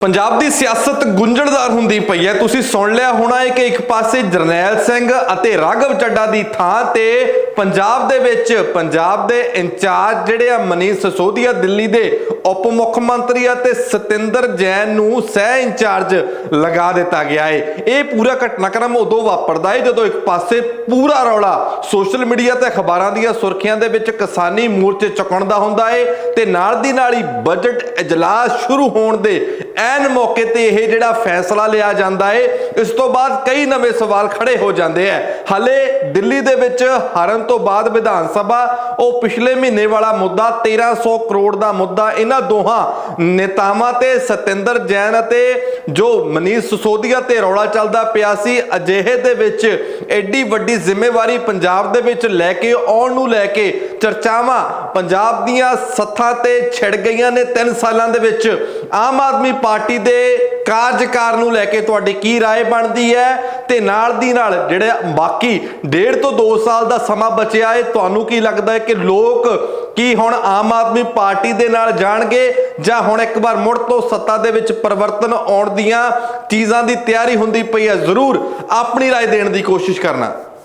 ਪੰਜਾਬ ਦੀ ਸਿਆਸਤ ਗੁੰਝਲਦਾਰ ਹੁੰਦੀ ਪਈ ਹੈ। ਤੁਸੀਂ ਸੁਣ ਲਿਆ ਹੋਣਾ ਹੈ ਕਿ ਇੱਕ ਪਾਸੇ ਜਰਨੈਲ ਸਿੰਘ ਅਤੇ ਰਾਘਵ ਚੱਡਾ ਦੀ ਥਾਂ ਤੇ ਪੰਜਾਬ ਦੇ ਵਿੱਚ ਪੰਜਾਬ ਦੇ ਇੰਚਾਰਜ ਜਿਹੜੇ ਆ ਮਨੀਸ਼ ਸਸੋਦੀਆ ਦਿੱਲੀ ਦੇ ਉਪ ਮੁੱਖ ਮੰਤਰੀ ਅਤੇ ਸਤਿੰਦਰ ਜੈਨ ਨੂੰ ਸਹਿ ਇੰਚਾਰਜ ਲਗਾ ਦਿੱਤਾ ਗਿਆ ਹੈ ਇਹ ਪੂਰਾ ਘਟਨਾਕ੍ਰਮ ਉਦੋਂ ਵਾਪਰਦਾ ਹੈ ਜਦੋਂ ਇੱਕ ਪਾਸੇ ਪੂਰਾ ਰੌਲਾ ਸੋਸ਼ਲ ਮੀਡੀਆ ਤੇ ਅਖਬਾਰਾਂ ਦੀਆਂ ਸੁਰਖੀਆਂ ਦੇ ਵਿੱਚ ਕਿਸਾਨੀ ਮੋਰਚੇ ਚੁਕਾਉਣ ਦਾ ਹੁੰਦਾ ਹੈ ਤੇ ਨਾਲ ਦੀ ਨਾਲ ਹੀ ਬਜਟ ਇਜਲਾਸ ਸ਼ੁਰੂ ਹੋਣ ਦੇ ਐਨ ਮੌਕੇ ਤੇ ਇਹ ਜਿਹੜਾ ਫੈਸਲਾ ਲਿਆ ਜਾਂਦਾ ਹੈ ਇਸ ਤੋਂ ਬਾਅਦ ਕਈ ਨਵੇਂ ਸਵਾਲ ਖੜੇ ਹੋ ਜਾਂਦੇ ਆ ਹਾਲੇ ਦਿੱਲੀ ਦੇ ਵਿੱਚ ਹਾਰਨ ਤੋਂ ਬਾਅਦ ਵਿਧਾਨ ਸਭਾ, ਉਹ ਪਿਛਲੇ ਮਹੀਨੇ ਵਾਲਾ ਮੁੱਦਾ 1300 ਕਰੋੜ ਦਾ ਮੁੱਦਾ, ਇਹਨਾਂ ਦੋਹਾਂ ਨੇਤਾਵਾਂ ਤੇ ਸਤਿੰਦਰ ਜੈਨ ਅਤੇ ਜੋ ਮਨੀਸ਼ ਸਸੋਦੀਆ ਤੇ ਰੌਲਾ ਚੱਲਦਾ ਪਿਆ ਸੀ, ਅਜਿਹੇ ਦੇ ਵਿੱਚ ਐਡੀ ਵੱਡੀ ਜ਼ਿੰਮੇਵਾਰੀ ਪੰਜਾਬ ਦੇ ਵਿੱਚ ਲੈ ਕੇ ਆਉਣ ਨੂੰ ਲੈ ਕੇ ਚਰਚਾਵਾਂ ਪੰਜਾਬ ਦੀਆਂ ਸੱਥਾਂ ਤੇ ਛਿੜ ਗਈਆਂ ਨੇ 3 ਸਾਲਾਂ ਦੇ ਵਿੱਚ। ਆਮ ਆਦਮੀ ਪਾਰਟੀ ਦੇ ਕਾਰਜਕਾਰ ਨੂੰ ਲੈ ਕੇ ਤੁਹਾਡੀ ਕੀ رائے ਬਣਦੀ ਹੈ ਤੇ ਨਾਲ ਦੀ ਨਾਲ ਜਿਹੜੇ ਬਾਕੀ ਡੇਢ ਤੋਂ 2 ਸਾਲ ਦਾ ਸਮਾਂ ਬਚਿਆ ਹੈ ਤੁਹਾਨੂੰ ਕੀ ਲੱਗਦਾ ਹੈ ਕਿ ਲੋਕ ਕੀ ਹੁਣ ਆਮ ਆਦਮੀ ਪਾਰਟੀ ਦੇ ਨਾਲ ਜਾਣਗੇ ਜਾਂ ਹੁਣ ਇੱਕ ਵਾਰ ਮੁੜ ਤੋਂ ਸੱਤਾ ਦੇ ਵਿੱਚ ਪਰਿਵਰਤਨ ਆਉਣ ਦੀਆਂ ਚੀਜ਼ਾਂ ਦੀ ਤਿਆਰੀ ਹੁੰਦੀ ਪਈ ਹੈ ਜ਼ਰੂਰ ਆਪਣੀ رائے ਦੇਣ ਦੀ ਕੋਸ਼ਿਸ਼ ਕਰਨਾ